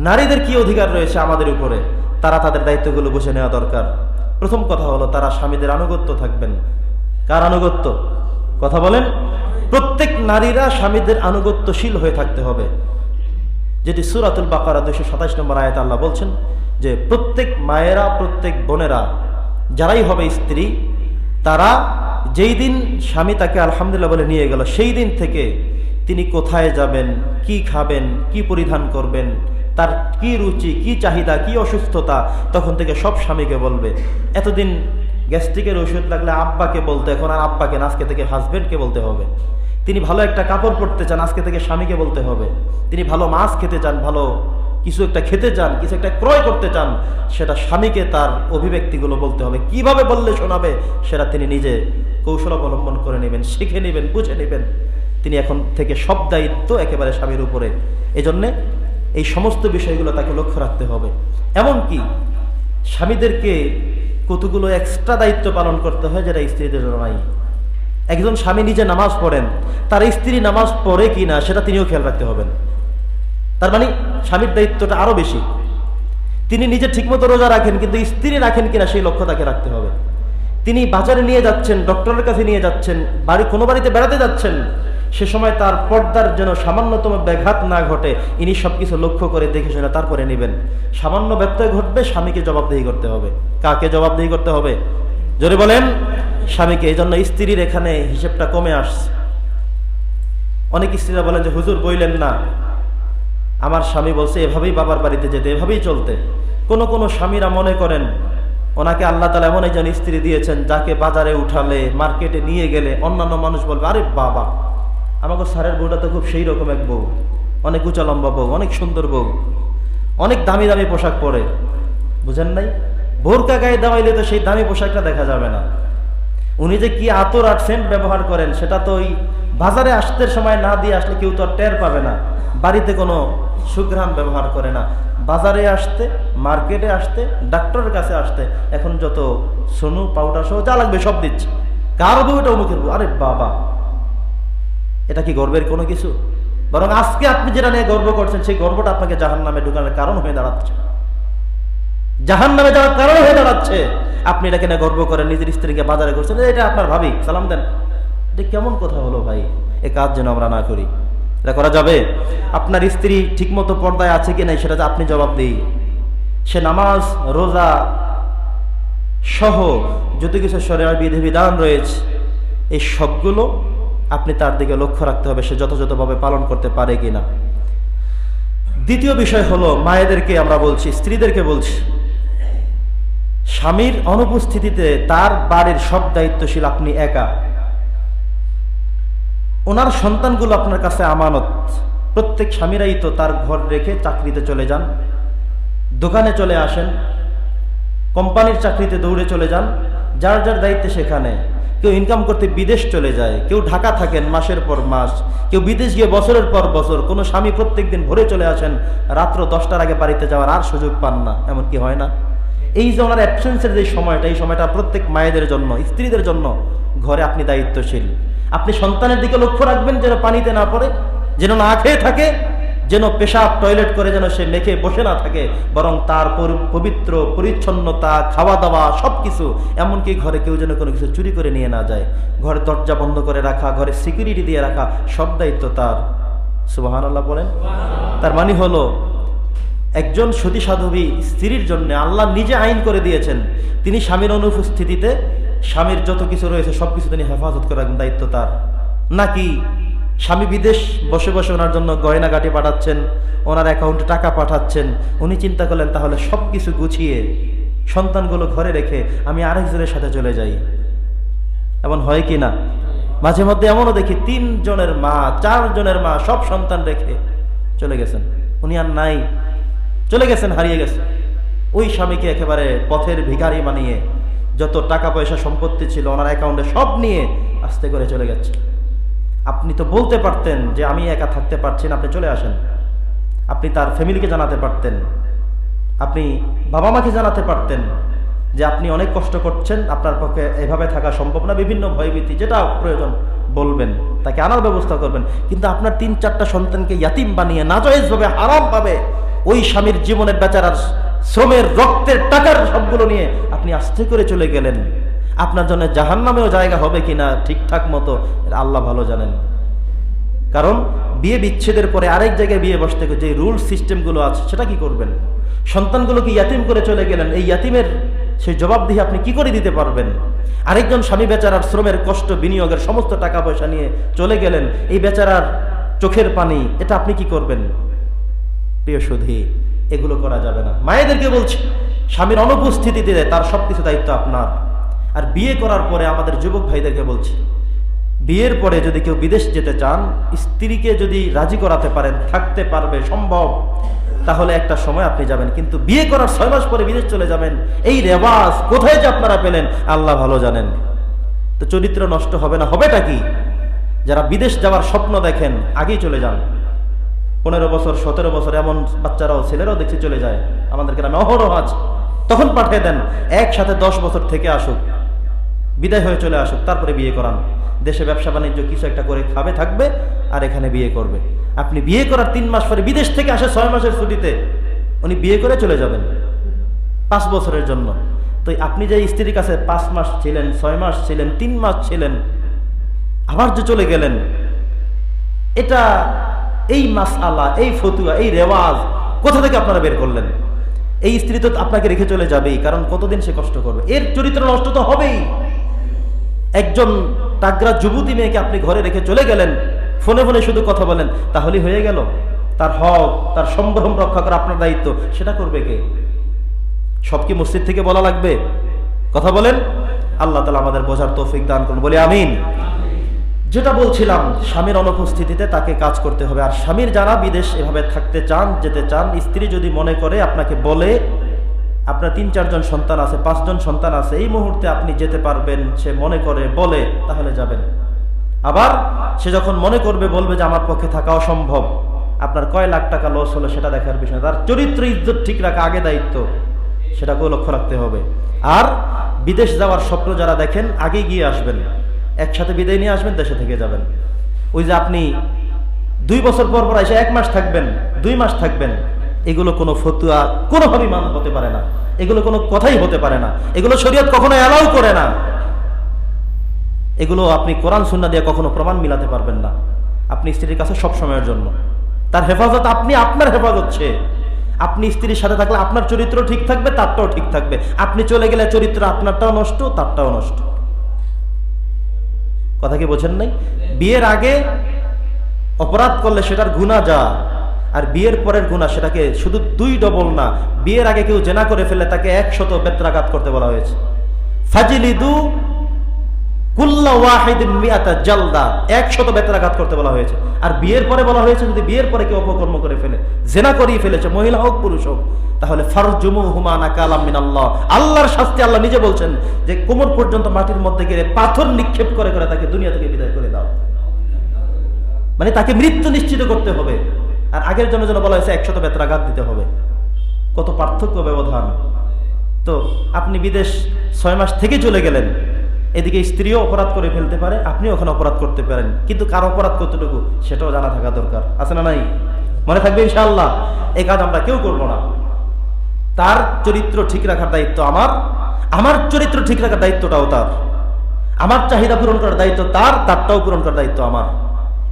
নারীদের কি অধিকার রয়েছে আমাদের উপরে? তারা তাদের দায়িত্বগুলো বুঝে নেওয়া দরকার। প্রথম কথা হলো, তারা স্বামীদের আনুগত্য থাকবেন। কার আনুগত্য? কথা বলেন। প্রত্যেক নারীরা স্বামীদের আনুগত্যশীল হয়ে থাকতে হবে। যেটি সুরাতুল বাকারা দুশো সাতাশ নম্বর আয়াত আল্লাহ বলছেন যে, প্রত্যেক মায়েরা, প্রত্যেক বোনেরা, যারাই হবে স্ত্রী, তারা যেই দিন স্বামী তাকে আলহামদুলিল্লাহ বলে নিয়ে গেল, সেই দিন থেকে তিনি কোথায় যাবেন, কি খাবেন, কি পরিধান করবেন তার কি রুচি, কি চাহিদা, কি অসুস্থতা, তখন থেকে সব স্বামীকে বলবে, এতদিন গ্যাস্ট্রিকের ওষুধ লাগলে আব্বাকে বলতে, এখন আর আব্বাকে আজকে থেকে হাজবেন্ডকে বলতে হবে। তিনি ভালো একটা কাপড় পরতে চান, আজকে থেকে স্বামীকে বলতে হবে। তিনি ভালো মাছ খেতে চান, ভালো কিছু একটা খেতে চান, কিছু একটা ক্রয় করতে চান, সেটা স্বামীকে তার অভিব্যক্তিগুলো বলতে হবে। কীভাবে বললে শোনাবে, সেটা তিনি নিজে কৌশল অবলম্বন করে নেবেন, শিখে নেবেন, বুঝে নেবেন। তিনি এখন থেকে সব দায়িত্ব একেবারে স্বামীর উপরে। এজন্যে এই সমস্ত বিষয়গুলো তাকে লক্ষ্য রাখতে হবে। এমনকি স্বামীদেরকে কতগুলো এক্সট্রা দায়িত্ব পালন করতে হয় যেটা স্ত্রীদের নাই একজন স্বামী নিজে নামাজ পড়েন, তার স্ত্রী নামাজ পড়ে কি না সেটা তিনিও খেয়াল রাখতে হবেন। তার মানে স্বামীর দায়িত্বটা আরও বেশি। তিনি নিজে ঠিকমতো রোজা রাখেন, কিন্তু স্ত্রী রাখেন কিনা সেই লক্ষ্য তাকে রাখতে হবে। তিনি বাজারে নিয়ে যাচ্ছেন ডক্টরের কাছে নিয়ে যাচ্ছেন, বাড়ি কোনো বাড়িতে বেড়াতে যাচ্ছেন সে সময় তার পর্দার যেন সামান্যতম ব্যাঘাত না ঘটে, ইনি সবকিছু লক্ষ্য করে দেখে শুনে তারপরে নেবেন। সামান্য ব্যত্যয় ঘটবে, স্বামীকে জবাবদেহি করতে হবে। কাকে জবাবদেহি করতে হবে? জোরে বলেন, স্বামীকে। এই জন্য স্ত্রীর এখানে হিসেবটা কমে আসছে। অনেক স্ত্রীরা বলেন যে, হুজুর, বইলেন না। আমার স্বামী বলছে, এভাবেই বাবার বাড়িতে যেতে, এভাবেই চলতে। কোন কোন স্বামীরা মনে করেন, ওনাকে আল্লাহ তালা এমন একজন স্ত্রী দিয়েছেন, যাকে বাজারে উঠালে, মার্কেটে নিয়ে গেলে অন্যান্য মানুষ বলবে, আরে বাবা আমাকে স্যারের বউটা তো খুব সেই রকম এক বউ। অনেক উঁচা লম্বা বউ, অনেক সুন্দর বউ। অনেক দামি দামি পোশাক পরে। বুঝেন নাই? বোরকা গায়ে দেওয়াইলে তো সেই দামি পোশাকটা দেখা যাবে না। উনি যে কি আতর আর সেন্ট ব্যবহার করেন, সেটা তো ওই বাজারে আসতে সময় না দিয়ে আসলে কেউ তো আর টের পাবে না। বাড়িতে কোনো সুঘ্রাণ ব্যবহার করে না। বাজারে আসতে, মার্কেটে আসতে, ডাক্তারের কাছে আসতে, এখন যত সোনু, পাউডার সহ যা লাগবে সব দিচ্ছে। কার বউ এটা অমুকের বউ? আরে বাবা। এটা কি গর্বের কোনো কিছু? বরং আজকে আপনি যেটা নিয়ে গর্ব করছেন, সেই গর্বটা আপনাকে জাহান নামে ঢুকানোর কারণ হয়ে দাঁড়াচ্ছে। জাহান নামে যাওয়ার কারণ হয়ে দাঁড়াচ্ছে। আপনি এটাকে না গর্ব করেন নিজের স্ত্রীকে বাজারে করছেন এটা আপনার ভাবি, সালাম দেন। এটা কেমন কথা হলো ভাই? এ কাজ যেন আমরা না করি। এটা করা যাবে? আপনার স্ত্রী ঠিকমতো পর্দায় আছে কি নাই, সেটা আপনি জবাব দিই। সে নামাজ, রোজা সহ যত কিছু শরীর বিধিবিধান রয়েছে, এই সবগুলো আপনি তার দিকে লক্ষ্য রাখতে হবে সে যথাযথভাবে পালন করতে পারে কিনা। দ্বিতীয় বিষয় হলো, মায়েদেরকে আমরা বলছি, স্ত্রীদেরকে বলছি, স্বামীর অনুপস্থিতিতে তার বাড়ির সব দায়িত্বশীল আপনি একা। ওনার সন্তানগুলো আপনার কাছে আমানত। প্রত্যেক স্বামীরাই তো তার ঘর রেখে চাকরিতে চলে যান, দোকানে চলে আসেন, কোম্পানির চাকরিতে দৌড়ে চলে যান, যার যার দায়িত্বে সেখানে। কেউ ইনকাম করতে বিদেশ চলে যায়, কেউ ঢাকা থাকেন মাসের পর মাস, কেউ বিদেশ গিয়ে বছরের পর বছর, কোনো স্বামী প্রত্যেক দিন ভোরে চলে আসেন, রাত্র দশটার আগে বাড়িতে যাওয়ার আর সুযোগ পান না, এমন কি হয় না? এই যে ওনার অ্যাবসেন্সের যে সময়টা, এই সময়টা প্রত্যেক মায়েদের জন্য, স্ত্রীদের জন্য ঘরে আপনি দায়িত্বশীল। আপনি সন্তানের দিকে লক্ষ্য রাখবেন যেন পানিতে না পড়ে, যেন না খেয়ে থাকে যেন পেশাব টয়লেট করে যেন সে মেখে বসে না থাকে বরং তার পবিত্র পরিচ্ছন্নতা খাওয়া দাওয়া সব কিছু এমনকি ঘরে কেউ যেন কোনো কিছু চুরি করে নিয়ে না যায়। ঘরে দরজা বন্ধ করে রাখা ঘরে সিকিউরিটি দিয়ে রাখা সব দায়িত্ব তার। সুবাহান আল্লাহ বলেন তার মানে হলো একজন সতী সাধবী স্ত্রীর জন্য আল্লাহ নিজে আইন করে দিয়েছেন। তিনি স্বামীর অনুপস্থিতিতে স্বামীর যত কিছু রয়েছে সব কিছু তিনি হেফাজত করার দায়িত্ব তার। নাকি স্বামী বিদেশ বসে বসে ওনার জন্য গয়নাগাটি পাঠাচ্ছেন, ওনার অ্যাকাউন্টে টাকা পাঠাচ্ছেন, উনি চিন্তা করলেন তাহলে সব কিছু গুছিয়ে সন্তানগুলো ঘরে রেখে আমি আরেকজনের সাথে চলে যাই। এমন হয় কি না? মাঝে মধ্যে এমনও দেখি তিন জনের মা চার জনের মা সব সন্তান রেখে চলে গেছেন। উনি আর নাই। চলে গেছেন, হারিয়ে গেছেন। ওই স্বামীকে একেবারে পথের ভিখারি বানিয়ে যত টাকা পয়সা সম্পত্তি ছিল, ওনার অ্যাকাউন্টে সব নিয়ে আস্তে করে চলে গেছে। আপনি তো বলতে পারতেন যে আমি একা থাকতে পারছি না, আপনি চলে আসেন। আপনি তার ফ্যামিলিকে জানাতে পারতেন। আপনি বাবা মাকে জানাতে পারতেন যে আপনি অনেক কষ্ট করছেন, আপনার পক্ষে এভাবে থাকা সম্ভব না, বিভিন্ন ভয়ভীতি, যেটা প্রয়োজন বলবেন, তাকে আনার ব্যবস্থা করবেন। কিন্তু আপনার তিন চারটা সন্তানকে ইয়াতিম বানিয়ে নাজয়েজভাবে হারাম পাবে ওই স্বামীর জীবনের বেচারার শ্রমের রক্তের টাকার সবগুলো নিয়ে আপনি আস্তে করে চলে গেলেন। আপনার জন্য জাহান নামেও জায়গা হবে কিনা ঠিকঠাক মতো আল্লাহ ভালো জানেন। কারণ বিয়ে বিচ্ছেদের পরে আরেক জায়গায় বিয়ে বসতে যে রুল সিস্টেমগুলো আছে, সেটা কি করবেন? সন্তানগুলোকে ইয়াতিম করে চলে গেলেন? এই ইয়াতিমের সেই জবাবদিহি আপনি কি করে দিতে পারবেন? আরেকজন স্বামী বেচারার শ্রমের কষ্ট, বিনিয়োগের সমস্ত টাকা পয়সা নিয়ে চলে গেলেন, এই বেচারার চোখের পানি, এটা আপনি কি করবেন? প্রিয় সুধী, এগুলো করা যাবে না। মায়েদেরকে বলছি, স্বামীর অনুপস্থিতিতে তার সবকিছু দায়িত্ব আপনার। আর বিয়ে করার পরে আমাদের যুবক ভাইদেরকে বলছি, বিয়ের পরে যদি কেউ বিদেশ যেতে চান, স্ত্রীকে যদি রাজি করাতে পারেন, থাকতে পারবে, সম্ভব, তাহলে একটা সময় আপনি যাবেন। কিন্তু বিয়ে করার ছয় মাস পরে বিদেশ চলে যাবেন, এই রেওয়াজ কোথায় যে আপনারা পেলেন, আল্লাহ ভালো জানেন। তো চরিত্র নষ্ট হবে না, হবেটা কি? যারা বিদেশ যাওয়ার স্বপ্ন দেখেন, আগেই চলে যান। পনেরো বছর, সতেরো বছর এমন বাচ্চারাও, ছেলেরাও দেখছি চলে যায়। আমাদের গ্রামে অহরহ তখন পাঠিয়ে দেন, একসাথে দশ বছর থেকে আসুক। বিদায় হয়ে চলে আসুক, তারপরে বিয়ে করান। দেশে ব্যবসা বাণিজ্য কিছু একটা করে খাবে, থাকবে, আর এখানে বিয়ে করবে। আপনি বিয়ে করার তিন মাস পরে বিদেশ থেকে আসে ছয় মাসের ছুটিতে, উনি বিয়ে করে চলে যাবেন। পাঁচ বছরের জন্য। তো আপনি যে স্ত্রীর কাছে পাঁচ মাস ছিলেন, ছয় মাস ছিলেন, তিন মাস ছিলেন, আবার যে চলে গেলেন, এটা এই মাস আলা এই ফতুয়া, এই রেওয়াজ কোথা থেকে আপনারা বের করলেন? এই স্ত্রী তো আপনাকে রেখে চলে যাবেই, কারণ কতদিন সে কষ্ট করবে? এর চরিত্র নষ্ট তো হবেই। একজন তাগরা যুবতী মেয়েকে আপনি ঘরে রেখে চলে গেলেন, ফোনে ফোনে শুধু কথা বলেন তাহলেই হয়ে গেল? তার হক, তার সম্ভ্রম রক্ষা করা আপনার দায়িত্ব, সেটা করবে কে? সব কি মসজিদ থেকে বলা লাগবে? কথা বলেন। আল্লাহ তালা আমাদের বোঝার তৌফিক দান করুন, বলে আমিন। যেটা বলছিলাম, স্বামীর অনুপস্থিতিতে তাকে কাজ করতে হবে। আর স্বামীর যারা বিদেশ এভাবে থাকতে চান, যেতে চান, স্ত্রী যদি মনে করে আপনাকে বলে আপনার তিন, চারজন সন্তান আছে, পাঁচজন সন্তান আছে, এই মুহূর্তে আপনি যেতে পারবেন, সে মনে করে, বলে, তাহলে যাবেন। আবার সে যখন মনে করবে, বলবে যে আমার পক্ষে থাকা অসম্ভব। আপনার কয় লাখ টাকা লস হলো সেটা দেখার বিষয়। তার চরিত্র, ইজ্জত ঠিক রাখা আগে দায়িত্ব, সেটাকেও লক্ষ্য রাখতে হবে। আর বিদেশ যাওয়ার স্বপ্ন যারা দেখেন আগে গিয়ে আসবেন। একসাথে বিদায় নিয়ে আসবেন, দেশে থেকে যাবেন। ওই যে আপনি দুই বছর পর পর এসে এক মাস থাকবেন, দুই মাস থাকবেন। এগুলো কোনো ফতুয়া কোনোভাবেই মান হতে পারে না। এগুলো কোনো কথাই হতে পারে না। এগুলো শরীয়ত কখনো অ্যালাউ করে না। এগুলো আপনি কোরআন সুন্না দিয়ে কখনো প্রমাণ মিলাতে পারবেন না। আপনি স্ত্রীর কাছে সব সময়ের জন্য। তার হেফাজত আপনি, আপনার হেফাজত সে। আপনি স্ত্রীর সাথে থাকলে আপনার চরিত্র ঠিক থাকবে, তারটাও ঠিক থাকবে। আপনি চলে গেলে চরিত্র আপনারটাও নষ্ট, তারটাও নষ্ট। কথা কি বোঝেন নাই? বিয়ের আগে অপরাধ করলে সেটার গুণা যা আর বিয়ের পরের গুণা সেটাকে শুধু দুই ডবল না, বিয়ের আগে কেউ জেনা করে ফেলে তাকে একশত বেত্রাঘাত করতে বলা হয়েছে। ফাজিলিদু কুল্লা ওয়াহিদিন মিয়াতা জালদা, একশত বেত্রাঘাত করতে বলা হয়েছে। আর বিয়ের পরে বলা হয়েছে, যদি বিয়ের পরে কেউ অপকর্ম করে ফেলে, জেনা করিয়ে ফেলেছে, মহিলা হোক, পুরুষ হোক, তাহলে ফারজুমু হুমানা কালাম মিনাল্লাহ। আল্লাহর শাস্তি আল্লাহ নিজে বলছেন যে, কোমর পর্যন্ত মাটির মধ্যে গিয়ে পাথর নিক্ষেপ করে করে তাকে দুনিয়া থেকে বিদায় করে দাও। মানে তাকে মৃত্যু নিশ্চিত করতে হবে। আর আগের জন্য যেন বলা হয়েছে একশত বেত্রাঘাত দিতে হবে। কত পার্থক্য ব্যবধান। তো আপনি বিদেশ ছয় মাস থেকে চলে গেলেন, এদিকে স্ত্রীও অপরাধ করে ফেলতে পারে, আপনিও ওখানে অপরাধ করতে পারেন। কিন্তু কার অপরাধ কতটুকু, সেটাও জানা থাকা দরকার। আছে না নাই? মনে থাকবে ইনশাআল্লাহ এই কাজ আমরা কেউ করব না। তার চরিত্র ঠিক রাখার দায়িত্ব আমার আমার চরিত্র ঠিক রাখার দায়িত্বটাও তার। আমার চাহিদা পূরণ করার দায়িত্ব তার, তারটাও পূরণ করার দায়িত্ব আমার।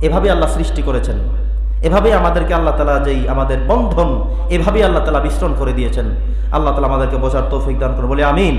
এভাবে আল্লাহ সৃষ্টি করেছেন। এভাবেই আমাদেরকে আল্লাহ তালা যেই আমাদের বন্ধন, এভাবেই আল্লাহ তালা বিস্তরণ করে দিয়েছেন। আল্লাহ তালা আমাদেরকে বোঝার তৌফিক দান করে বলে আমিন।